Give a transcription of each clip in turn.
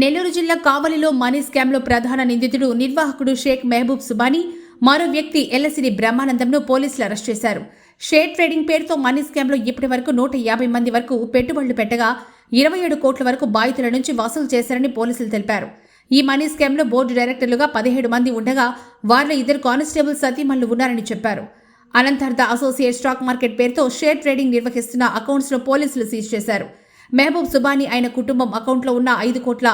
నెల్లూరు జిల్లా కావలిలో మనీ స్కామ్లో ప్రధాన నిందితుడు నిర్వాహకుడు షేక్ మెహబూబ్ సుబానీ మరో వ్యక్తి ఎల్ఎసిడి బ్రహ్మానందంను పోలీసులు అరెస్ట్ చేశారు. షేర్ ట్రేడింగ్ పేరుతో మనీ స్కామ్లో ఇప్పటి వరకు నూట యాభై మంది వరకు పెట్టుబడులు పెట్టగా ఇరవై ఏడు కోట్ల వరకు బాధితుల నుంచి వసూలు చేశారని పోలీసులు తెలిపారు. ఈ మనీ స్కామ్లో బోర్డు డైరెక్టర్లుగా పదిహేడు మంది ఉండగా వారిలో ఇద్దరు కానిస్టేబుల్ సతీమణులు ఉన్నారని చెప్పారు. అనంతర్ద అసోసియేట్ స్టాక్ మార్కెట్ పేరుతో షేర్ ట్రేడింగ్ నిర్వహిస్తున్న అకౌంట్స్ను పోలీసులు సీజ్ చేశారు. మెహబూబ్ సుబానీ ఆయన కుటుంబం అకౌంట్లో ఉన్న ఐదు కోట్ల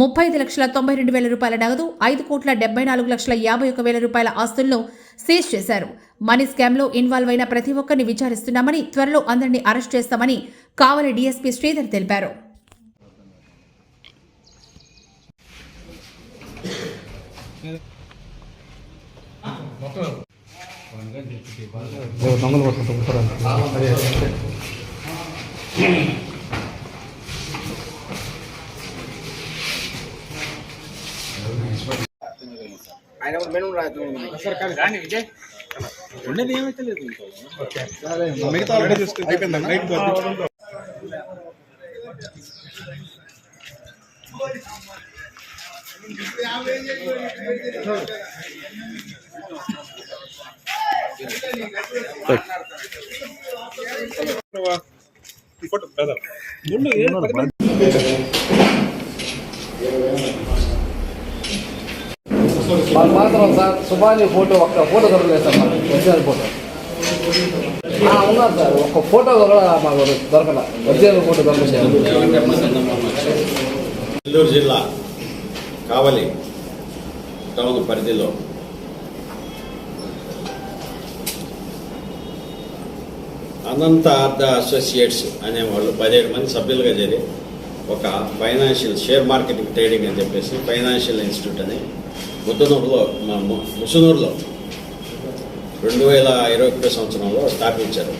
ముప్పై ఐదు లక్షల తొంభై రెండు వేల రూపాయల నగదు ఐదు కోట్ల డెబ్బై నాలుగు లక్షల యాభై ఒక వేల రూపాయల ఆస్తులను సీజ్ చేశారు. మనీ స్కామ్లో ఇన్వాల్వ్ అయిన ప్రతి ఒక్కరిని విచారిస్తున్నామని త్వరలో అందరినీ అరెస్ట్ చేస్తామని కావలి డీఎస్పీ శ్రీధర్ తెలిపారు. దొంగలు మెనూ రాదు ఉన్నది ఏమైతే లేదు మిగతా ఆల్రెడీ చూసుకుని అయిపోయిందా? నైట్ వాళ్ళు మాత్రం సార్ సుభాని ఫోటో ఒక్క ఫోటో దొరకలేదు సార్ మాకు. Original photo. ఉన్నారు సార్. ఒక్క ఫోటో కూడా మాకు దొరకల. ఒరిజినల్ ఫోటో దొరకలేదు. నెల్లూరు జిల్లా కావలి టౌన్ పరిధిలో అనంత అర్థ అసోసియేట్స్ అనేవాళ్ళు పదిహేడు మంది సభ్యులుగా చేరి ఒక ఫైనాన్షియల్ షేర్ మార్కెటింగ్ ట్రేడింగ్ అని చెప్పేసి ఫైనాన్షియల్ ఇన్స్టిట్యూట్ అని ముద్దనూరులో మా ముసునూరులో రెండు వేల ఇరవై ఒకటో సంవత్సరంలో స్థాపించారు.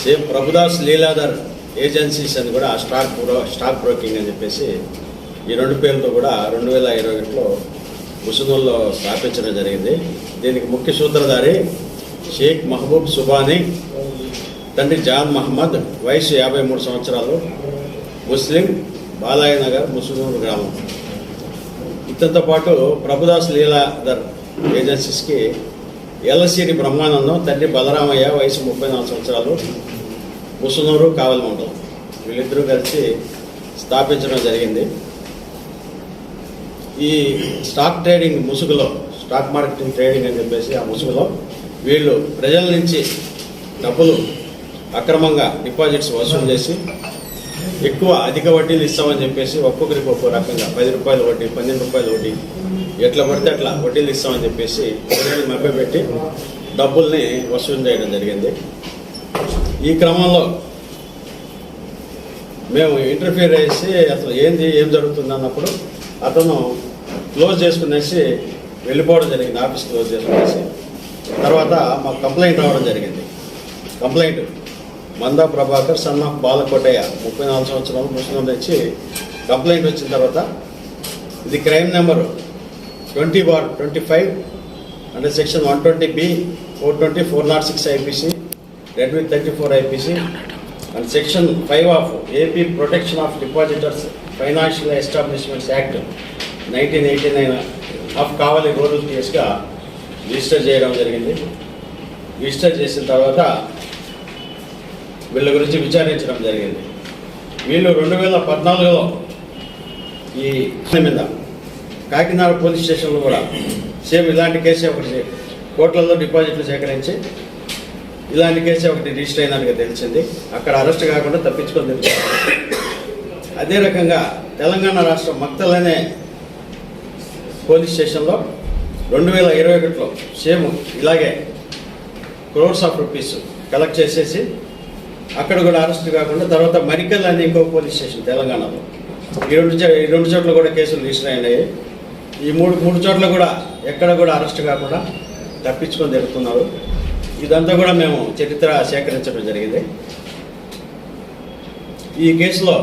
సేమ్ ప్రభుదాస్ లీలాధర్ ఏజెన్సీస్ అని కూడా స్టాక్ బ్రో స్టాక్ బ్రోకింగ్ అని చెప్పేసి ఈ రెండు పేర్లతో కూడా రెండు వేల ఇరవై ఒకటిలో ముసునూరులో స్థాపించడం జరిగింది. దీనికి ముఖ్య సూత్రధారి షేక్ మహబూబ్ సుబానీ తండ్రి జాన్ మహమ్మద్ వయసు యాభై మూడు సంవత్సరాలు ముస్లిం బాలాయనగర్ ముసునూరు గ్రామం. ఇతనితో పాటు ప్రభుదాస్ లీలాధర్ ఏజెన్సీస్కి ఎల్లసిరి బ్రహ్మానందం తండ్రి బలరామయ్య వయసు ముప్పై నాలుగు సంవత్సరాలు ముసునూరు కావలి మండలం. వీళ్ళిద్దరూ కలిసి స్థాపించడం జరిగింది. ఈ స్టాక్ ట్రేడింగ్ ముసుగులో స్టాక్ మార్కెటింగ్ ట్రేడింగ్ అని చెప్పేసి ఆ ముసుగులో వీళ్ళు ప్రజల నుంచి డబ్బులు అక్రమంగా డిపాజిట్స్ వసూలు చేసి ఎక్కువ అధిక వడ్డీలు ఇస్తామని చెప్పేసి ఒక్కొక్కరికి ఒక్కో రకంగా పది రూపాయలు వడ్డీ పన్నెండు రూపాయలు వడ్డీ. ఎట్లా పడితే అట్లా వడ్డీలు ఇస్తామని చెప్పేసి ప్రజలు మభ్యపెట్టి డబ్బుల్ని వసూలు చేయడం జరిగింది. ఈ క్రమంలో మేము ఇంటర్ఫియర్ చేసి అసలు ఏంది ఏం జరుగుతుంది అన్నప్పుడు అతను క్లోజ్ చేసుకునేసి వెళ్ళిపోవడం జరిగింది ఆఫీస్ క్లోజ్ చేసుకునేసి. తర్వాత మాకు కంప్లైంట్ రావడం జరిగింది. Complaint Manda Prabhakar son of Balakotaiah ముప్పై నాలుగు సంవత్సరాలు ముస్లిం తెచ్చి కంప్లైంట్ వచ్చిన తర్వాత ఇది crime number twenty bar twenty five అంటే section one twenty B four twenty four naught six IPC read with thirty four IPC and section five of AP protection of depositors financial establishments act nineteen eighty nine of Kavali rural కేసుగా register చేయడం జరిగింది. Register చేసిన తర్వాత వీళ్ళ గురించి విచారించడం జరిగింది. వీళ్ళు రెండు వేల పద్నాలుగులో ఈ మీద కాకినాడ పోలీస్ స్టేషన్లో కూడా సేమ్ ఇలాంటి కేసే ఒకటి కోట్లలో డిపాజిట్లు సేకరించి ఇలాంటి కేసే ఒకటి రిజిస్టర్ అయినట్టుగా తెలిసింది. అక్కడ అరెస్ట్ కాకుండా తప్పించుకొని అదే రకంగా తెలంగాణ రాష్ట్రం మక్తలనే పోలీస్ స్టేషన్లో రెండు వేల ఇరవై ఒకటిలో సేమ్ ఇలాగే క్రోర్స్ ఆఫ్ రూపీస్ కలెక్ట్ చేసేసి అక్కడ కూడా అరెస్ట్ కాకుండా తర్వాత మరికల్ అని ఇంకో పోలీస్ స్టేషన్ తెలంగాణలో. ఈ రెండు ఈ రెండు చోట్ల కూడా కేసులు రిజిస్టర్ అయినాయి. ఈ మూడు మూడు చోట్ల కూడా ఎక్కడ కూడా అరెస్ట్ కాకుండా తప్పించుకొని తిరుగుతున్నారు. ఇదంతా కూడా మేము చరిత్ర సేకరించడం జరిగింది. ఈ కేసులో